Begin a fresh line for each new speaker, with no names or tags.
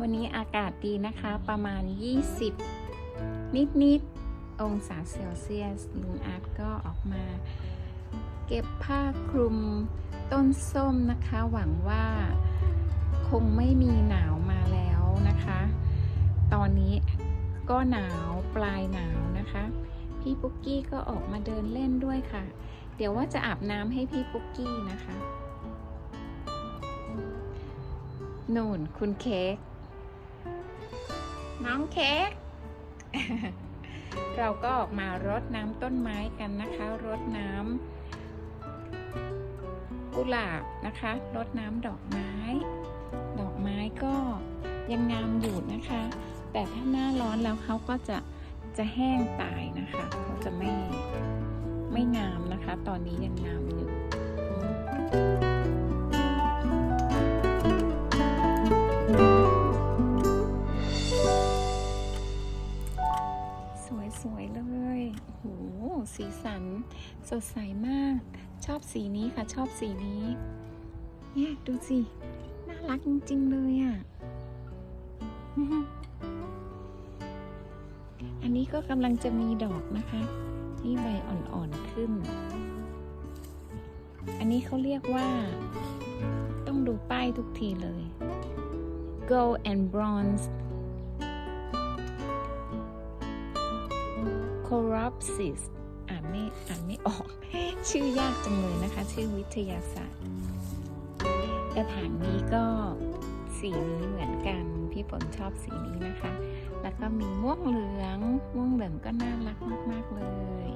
วันนี้อากาศดีนะคะประมาณ 20 นิดๆองศาเซลเซียสลุงอาร์ตก็ออกมา เก็บผ้าคลุมต้นส้มนะคะ หวังว่าคงไม่มีหนาวมาแล้วนะคะ ตอนนี้ก็หนาวปลายหนาวนะคะ พี่ปุ๊กกี้ก็ออกมาเดินเล่นด้วยค่ะ เดี๋ยวว่าจะอาบน้ำให้พี่ปุ๊กกี้นะคะ นู่นคุณเค้ก น้องเค้ก เราก็ออกมารดน้ำต้นไม้กันนะคะ รดน้ำกุหลาบนะคะ รดน้ำดอกไม้ ดอกไม้ก็ยังงามอยู่นะคะ แต่ถ้าหน้าร้อนแล้วเขาก็จะจะแห้งตายนะคะเขาจะไม่ไม่งามนะคะ ตอนนี้ยังงามอยู่ สวยๆเลยโอ้โหสีสัน สดใสมาก ชอบสีนี้ค่ะ ชอบสีนี้ เนี่ยดูสิ น่ารักจริงๆเลยอะ อันนี้ก็กำลังจะมีดอกนะคะ นี่ใบอ่อนๆขึ้น อันนี้เขาเรียกว่า ต้องดูป้ายทุกทีเลย gold and bronze Corrupsis อ่านไม่อ่านไม่ออก ชื่อยากจังเลยนะคะ ชื่อวิทยาศาสตร์ กระถางนี้ก็สีนี้เหมือนกัน พี่ฝนชอบสีนี้นะคะ แล้วก็มีม่วงเหลือง ม่วงเหลืองก็น่ารักมาก ๆ เลย